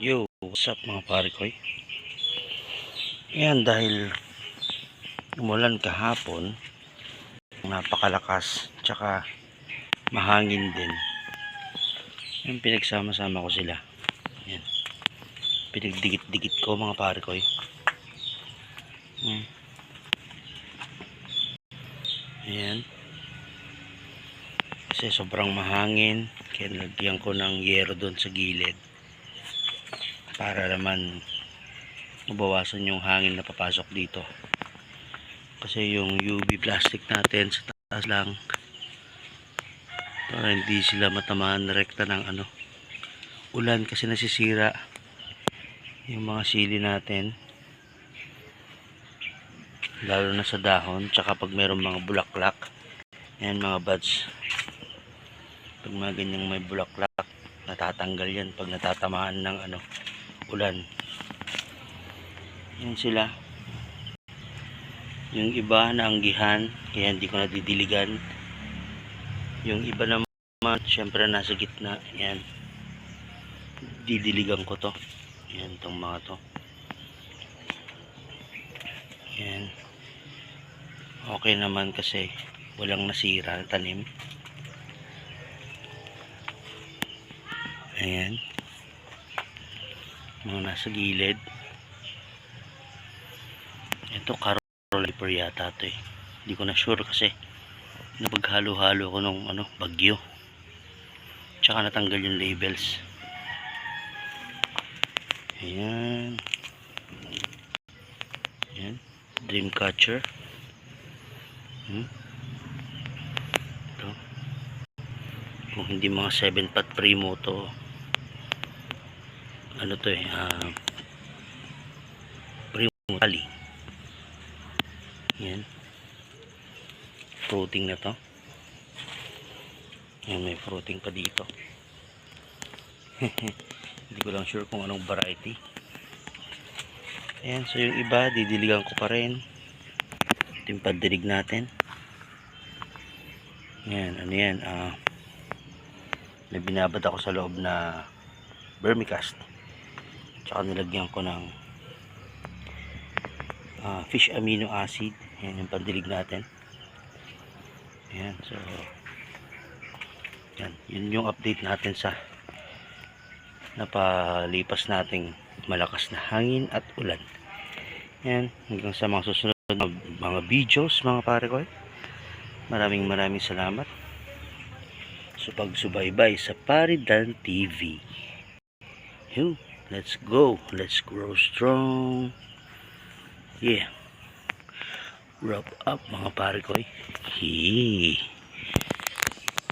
Yo, what's up mga pare ko? Yan dahil umulan kahapon, napakalakas, tsaka mahangin din. Yan pinagsama-sama ko sila. Yan. Pinagdikit-dikit ko mga pare ko. Hmm. Ayan. Kasi sobrang mahangin, kaya nilagyan ko ng yero doon sa gilid para naman mabawasan yung hangin na papasok dito. Kasi yung UV plastic natin sa taas lang para hindi sila matamaan rekta ng ano ulan kasi nasisira yung mga sili natin. Lalo na sa dahon tsaka pag mayroong mga bulaklak. Yan mga buds. Pag mga ganyang may bulaklak natatanggal yan pag natatamaan ng ano ulan. Yan sila. Yung iba naanggihan kaya hindi ko nadidiligan. Yung iba naman syempre nasa gitna. Yan. Didiligan ko to. Yan tong mga to. Yan. Okay naman kasi walang nasira na tanim. Ayan mga nasa gilid. Ito caroliper yata to eh. Hindi ko na sure kasi napaghalo-halo ko nung ano, bagyo. Tsaka natanggal yung labels. Ayan. Ayan. Dreamcatcher hmm? ito. Kung hindi mga 7 pot primo to ano to eh ah primo tali yan. Fruiting na to. Yan may fruiting pa dito. Hindi ko lang sure kung anong variety. Ayan so yung iba didiligan ko pa rin. Ito yung padilig natin. Yan ano yan ah may binabad ako sa loob na vermicast tsaka nilagyan ko ng ah, fish amino acid. Yan yung pandilig natin. Yan so yan. Yun yung update natin sa napalipas nating malakas na hangin at ulan. Yan hanggang sa mga susunod na mga videos mga pare ko. Maraming maraming salamat sa pagsubaybay sa Paridan TV Yun. Let's go. Let's grow strong. Yeah. Wrap up mga pare ko. eh. Hee.